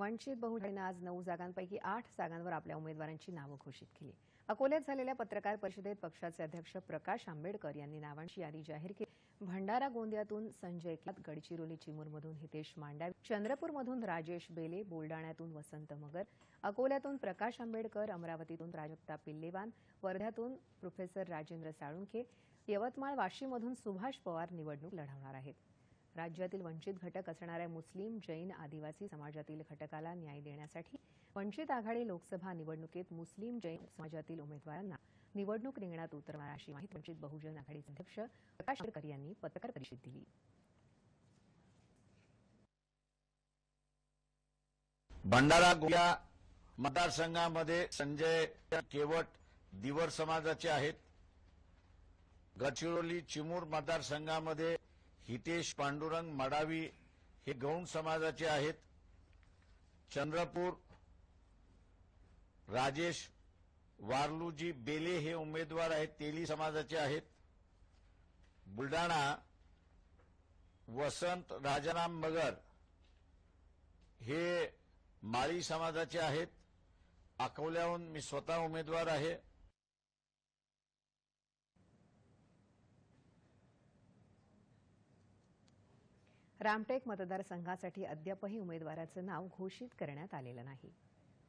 वंचित बहुजनांनी आज नऊ जागांपैकी आठ जागांवर आपल्या उमेदवारांची नावं घोषित केली. अकोल्यात झालेल्या पत्रकार परिषदेत पक्षाचे अध्यक्ष प्रकाश आंबेडकर यांनी नावांची यादी जाहीर केली. भंडारा गोंदियातून संजय केत गडचिरोली चिमूरमधून हितेश मांडावी चंद्रपूरमधून राजेश बेले बुलडाण्यातून वसंत मगर अकोल्यातून प्रकाश आंबेडकर अमरावतीतून प्राजक्ता पिल्लेवान वर्ध्यातून प्रोफेसर राजेंद्र साळुंखे यवतमाळ वाशीमधून सुभाष पवार निवडणूक लढवणार आहेत. राज्यातील वंचित घटक असणाऱ्या मुस्लिम जैन आदिवासी समाजातील घटकाला न्याय देण्यासाठी वंचित आघाडी लोकसभा निवडणुकीत मुस्लिम जैन समाजातील उमेदवारांना निवडणूक रिंगणात उतरणार अशी माहिती वंचित बहुजन आघाडीचे अध्यक्ष प्रकाश आंबेडकर यांनी पत्रकार परिषदेत दिली. भंडारा गोया मतदारसंघामध्ये संजय केवट दिवर समाजाचे आहेत. गडचिरोली चिमूर मतदारसंघामध्ये हितेश पांडुरंग मडावी हे गौण समाजाचे आहेत. चंद्रपूर राजेश वारलूजी बेले हे उमेदवार आहेत तेली समाजाचे आहेत. बुलडाणा वसंत राजाराम मगर हे माळी समाजाचे आहेत. अकोल्याहून मी स्वतः उमेदवार आहे. रामटेक मतदारसंघासाठी अद्यापही उमेदवाराचं नाव घोषित करण्यात आलेलं नाही.